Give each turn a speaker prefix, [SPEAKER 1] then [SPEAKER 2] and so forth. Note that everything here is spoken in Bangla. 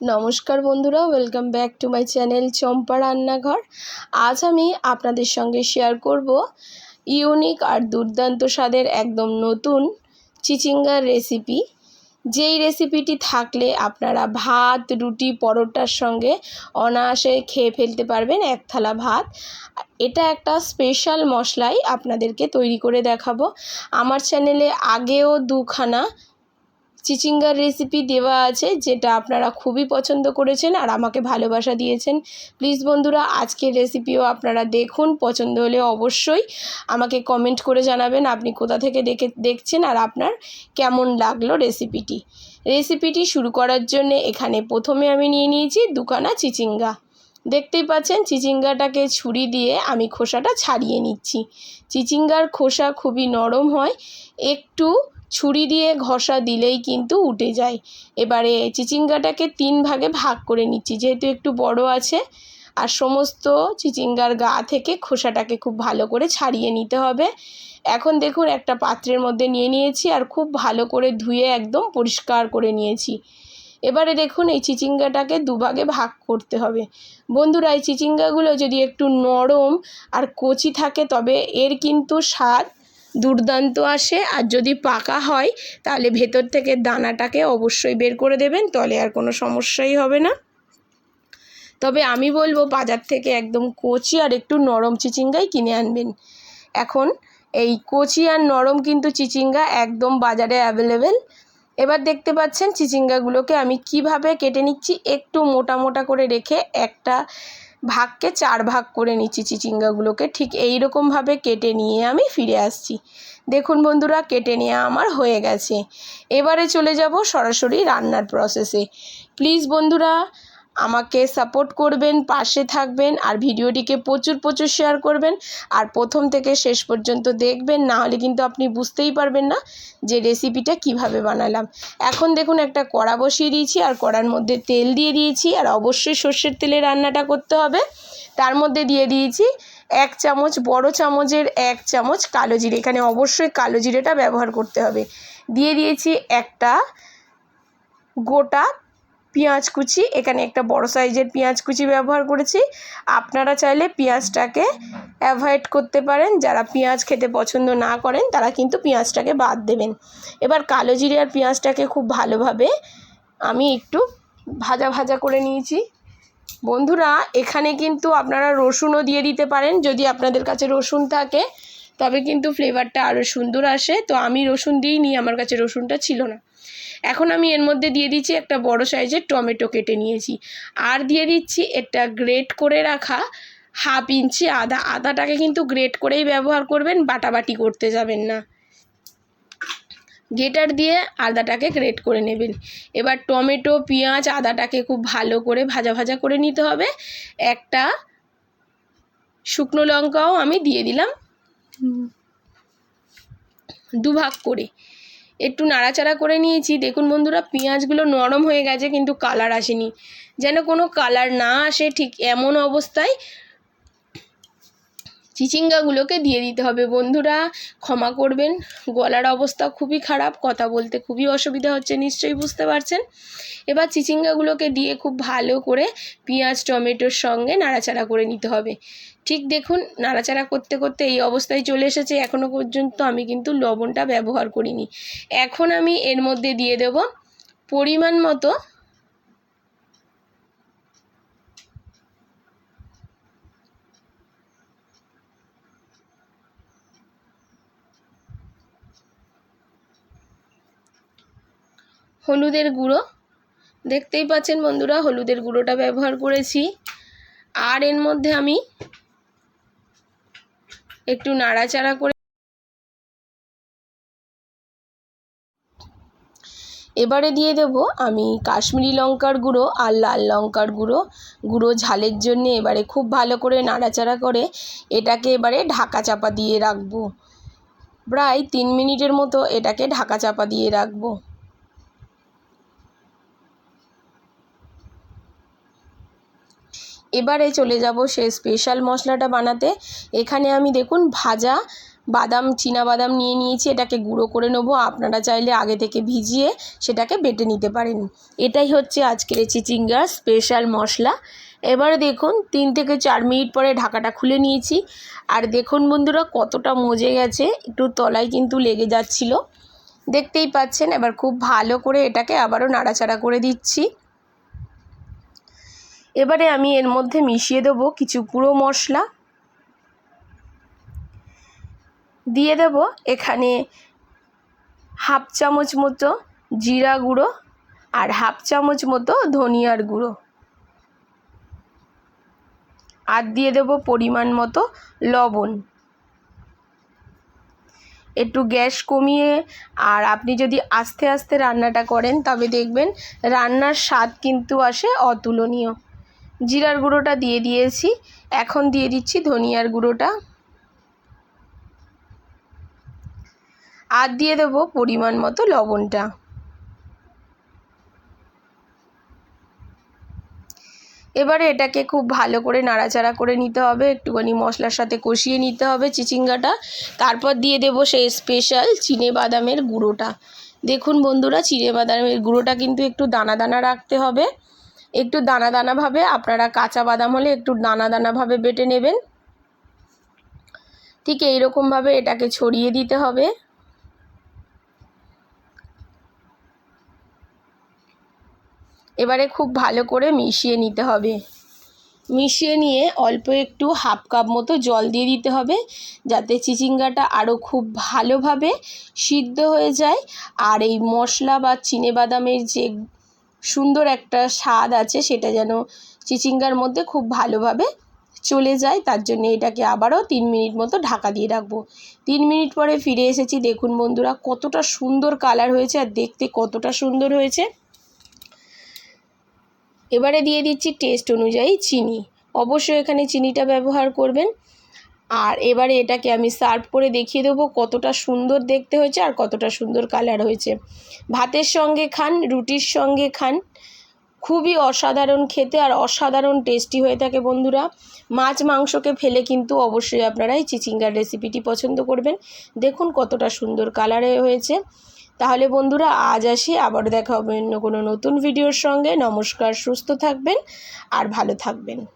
[SPEAKER 1] নমস্কার বন্ধুরা welcome back to my channel Champa Rannaghar. আজ আমি আপনাদের সঙ্গে শেয়ার করব ইউনিক আর দুর্দান্ত স্বাদের একদম নতুন চিচিঙ্গার রেসিপি যেই রেসিপিটি থাকলে আপনারা ভাত, রুটি, পরোটার সঙ্গে অনায়াসে খেয়ে ফেলতে পারবেন এক থালা ভাত। এটা একটা স্পেশাল মশলাই আপনাদেরকে তৈরি করে দেখাবো। আমার চ্যানেলে আগেও দুখানা চিচিঙ্গার রেসিপি দেওয়া আছে, যেটা আপনারা খুবই পছন্দ করেছেন আর আমাকে ভালোবাসা দিয়েছেন। প্লিজ বন্ধুরা, আজকের রেসিপিও আপনারা দেখুন, পছন্দ হলে অবশ্যই আমাকে কমেন্ট করে জানাবেন আপনি কোথা থেকে দেখে, দেখছেন আর আপনার কেমন লাগল রেসিপিটি রেসিপিটি শুরু করার জন্য এখানে প্রথমে আমি নিয়ে নিয়েছি দুখানা চিচিঙ্গা। দেখতেই পাচ্ছেন চিচিঙ্গাটাকে ছুরি দিয়ে আমি খোসাটা ছাড়িয়ে নিচ্ছি। চিচিঙ্গার খোসা খুবই নরম হয়, একটু ছুরি দিয়ে ঘষা দিলেই কিন্তু উঠে যায়। এবারে চিচিঙ্গাটাকে তিন ভাগে ভাগ করে নিচ্ছি, যেহেতু একটু বড় আছে। আর সমস্ত চিচিঙ্গার গা থেকে খোসাটাকে খুব ভালো করে ছাড়িয়ে নিতে হবে। এখন দেখুন একটা পাত্রের মধ্যে নিয়ে নিয়েছি আর খুব ভালো করে ধুয়ে একদম পরিষ্কার করে নিয়েছি। এবারে দেখুন এই চিচিঙ্গাটাকে দুভাগে ভাগ করতে হবে। বন্ধুরা, এই চিচিঙ্গাগুলো যদি একটু নরম আর কচি থাকে, তবে এর কিন্তু স্বাদ দুর্দান্ত আসে। আর যদি পাকা হয়, তাহলে ভেতর থেকে দানাটাকে অবশ্যই বের করে দেবেন, তলে আর কোনো সমস্যাই হবে না। তবে আমি বলব, বাজার থেকে একদম কচি আর একটু নরম চিচিঙ্গাই কিনে আনবেন। এখন এই কচি আর নরম কিন্তু চিচিঙ্গা একদম বাজারে অ্যাভেলেবেল এবার দেখতে পাচ্ছেন, চিচিঙ্গাগুলোকে আমি কীভাবে কেটে নিচ্ছি, একটু মোটা মোটা করে রেখে একটা ভাগকে চার ভাগ করে নিচ্ছি চিচিঙ্গাগুলোকে ঠিক এই রকমভাবে কেটে নিয়ে আমি ফিরে আসছি। দেখুন বন্ধুরা, কেটে নেওয়া আমার হয়ে গেছে। এবারে চলে যাব সরাসরি রান্নার প্রসেসে প্লিজ বন্ধুরা আমাকে সাপোর্ট করবেন, পাশে থাকবেন আর ভিডিওটিকে প্রচুর প্রচুর শেয়ার করবেন। আর প্রথম থেকে শেষ পর্যন্ত দেখবেন, না হলে কিন্তু আপনি বুঝতেই পারবেন না যে রেসিপিটা কীভাবে বানালাম। এখন দেখুন একটা কড়া বসিয়ে দিয়েছি আর কড়ার মধ্যে তেল দিয়ে দিয়েছি আর অবশ্যই সর্ষের তেলে রান্নাটা করতে হবে। তার মধ্যে দিয়ে দিয়েছি এক চামচ, বড় চামচের এক চামচ কালো জিরে। এখানে অবশ্যই কালো জিরেটা ব্যবহার করতে হবে। দিয়ে দিয়েছি একটা গোটা পেঁয়াজ কুচি, এখানে একটা বড় সাইজের পেঁয়াজ কুচি ব্যবহার করেছি। আপনারা চাইলে পেঁয়াজটাকে অ্যাভয়েড করতে পারেন। যারা পেঁয়াজ খেতে পছন্দ না করেন, তারা কিন্তু পেঁয়াজটাকে বাদ দেবেন। এবার কালো জিরে আর পেঁয়াজটাকে খুব ভালোভাবে আমি একটু ভাজা ভাজা করে নিয়েছি। বন্ধুরা, এখানে কিন্তু আপনারা রসুনও দিয়ে দিতে পারেন। যদি আপনাদের কাছে রসুন থাকে, তবে কিন্তু ফ্লেভারটা আরও সুন্দর আসে। তো আমি রসুন দিইনি, আমার কাছে রসুনটা ছিল না। এখন আমি এর মধ্যে দিয়ে দিচ্ছি একটা বড় সাইজের টমেটো কেটে নিয়েছি। আর দিয়ে দিচ্ছি একটা গ্রেট করে রাখা হাফ ইঞ্চি আদা। আদাটাকে কিন্তু গ্রেট করেই ব্যবহার করবেন বাটাবাটি করতে যাবেন না। গেটার দিয়ে আদাটাকে গ্রেট করে নেবেন। এবার টমেটো পেঁয়াজ আদাটাকে খুব ভালো করে ভাজা ভাজা করে নিতে হবে। একটা শুকনো লঙ্কাও আমি দিয়ে দিলাম। দুভাগ করে। একটু নাড়াচাড়া করে নিয়েছি। দেখুন বন্ধুরা, পেঁয়াজগুলো নরম হয়ে গেছে কিন্তু কালার আসেনি। যেন কোনো কালার না আসে ঠিক এমন অবস্থায় চিচিঙ্গাগুলোকে দিয়ে দিতে হবে। বন্ধুরা, ক্ষমা করবেন। গলার অবস্থা খুবই খারাপ, কথা বলতে খুবই অসুবিধা হচ্ছে, নিশ্চয়ই বুঝতে পারছেন। এবার চিচিঙ্গাগুলোকে দিয়ে খুব ভালো করে পেঁয়াজ, টমেটোর সঙ্গে নাড়াচাড়া করে নিতে হবে। ঠিক দেখুন, নাড়াচাড়া করতে করতে এই অবস্থায় চলে এসেছে। এখনও পর্যন্ত আমি কিন্তু লবণটা ব্যবহার করিনি। এখন আমি এর মধ্যে দিয়ে দেব পরিমাণ মতো হলুদের গুঁড়ো। দেখতেই পাচ্ছেন বন্ধুরা, হলুদের গুঁড়োটা ব্যবহার করেছি। আর এর মধ্যে আমি একটু নাড়াচাড়া করে এবারে দিয়ে দেব আমি কাশ্মীরি লঙ্কার গুঁড়ো আর লাল লঙ্কার গুঁড়ো। গুঁড়ো ঝালের জন্যে এবারে খুব ভালো করে নাড়াচাড়া করে এটাকে এবারে ঢাকা চাপা দিয়ে রাখব। প্রায় তিন মিনিটের মতো এটাকে ঢাকা চাপা দিয়ে রাখব। এবারে চলে যাব সে স্পেশাল মশলাটা বানাতে। এখানে আমি দেখুন ভাজা বাদাম, চীনা বাদাম নিয়ে নিয়েছি। এটাকে গুঁড়ো করে নেব। আপনারা চাইলে আগে থেকে ভিজিয়ে সেটাকে বেটে নিতে পারেন। এটাই হচ্ছে আজকের চিচিঙ্গার স্পেশাল মশলা। এবারে দেখুন, তিন থেকে চার মিনিট পরে ঢাকাটা খুলে নিয়েছি। আর দেখুন বন্ধুরা, কতটা মজে গেছে। একটু তলায় কিন্তু লেগে যাচ্ছিল। দেখতেই পাচ্ছেন, এবার খুব ভালো করে এটাকে আবারও নাড়াচাড়া করে দিচ্ছি। এবারে আমি এর মধ্যে মিশিয়ে দেবো কিছু গুঁড়ো মশলা। দিয়ে দেব এখানে হাফ চামচ মতো জিরা গুঁড়ো আর হাফ চামচ মতো ধনিয়ার গুঁড়ো। আর দিয়ে দেব পরিমাণ মতো লবণ। একটু গ্যাস কমিয়ে আর আপনি যদি আস্তে আস্তে রান্নাটা করেন, তবে দেখবেন রান্নার স্বাদ কিন্তু আসে অতুলনীয়। জিরার গুঁড়োটা দিয়ে দিয়েছি। এখন দিয়ে দিচ্ছি ধনিয়ার গুঁড়োটা। আর দিয়ে দেবো পরিমাণ মতো লবণটা। এবারে এটাকে খুব ভালো করে নাড়াচাড়া করে নিতে হবে। একটুখানি মশলার সাথে কষিয়ে নিতে হবে চিচিঙ্গাটা। তারপর দিয়ে দেবো সেই স্পেশাল চিনে বাদামের গুঁড়োটা। দেখুন বন্ধুরা, চিনে বাদামের গুঁড়োটা কিন্তু একটু দানা দানা রাখতে হবে। একটু দানা দানাভাবে আপনারা কাঁচা বাদাম হলে একটু দানা দানাভাবে বেটে নেবেন। ঠিক এইরকমভাবে এটাকে ছড়িয়ে দিতে হবে। এবারে খুব ভালো করে মিশিয়ে নিতে হবে। মিশিয়ে নিয়ে অল্প একটু হাফ কাপ মতো জল দিয়ে দিতে হবে, যাতে চিচিঙ্গাটা আরও খুব ভালোভাবে সিদ্ধ হয়ে যায়। আর এই মশলা বা বাদামের যে সুন্দর একটা স্বাদ আছে, সেটা যেন চিচিঙ্গার মধ্যে খুব ভালোভাবে চলে যায়, তার জন্য এটাকে আবারও তিন মিনিট মতো ঢাকা দিয়ে রাখব। তিন মিনিট পরে ফিরে এসেছি, দেখুন বন্ধুরা, কতটা সুন্দর কালার হয়েছে আর দেখতে কতটা সুন্দর হয়েছে। এবারে দিয়ে দিচ্ছি টেস্ট অনুযায়ী চিনি। অবশ্যই এখানে চিনিটা ব্যবহার করবেন। আর এবারে এটাকে আমি সার্ভ করে দেখিয়ে দেবো কতটা সুন্দর দেখতে হয়েছে আর কতটা সুন্দর কালার হয়েছে। ভাতের সঙ্গে খান, রুটির সঙ্গে খান। খুবই অসাধারণ খেতে আর অসাধারণ টেস্টি হয়ে থাকে বন্ধুরা। মাছ মাংসকে ফেলে কিন্তু অবশ্যই আপনারা এই চিচিঙ্গার রেসিপিটি পছন্দ করবেন। দেখুন কতটা সুন্দর কালারে হয়েছে। তাহলে বন্ধুরা, আজ আসি, আবার দেখা হবে অন্য কোনো নতুন ভিডিওর সঙ্গে। নমস্কার, সুস্থ থাকবেন আর ভালো থাকবেন।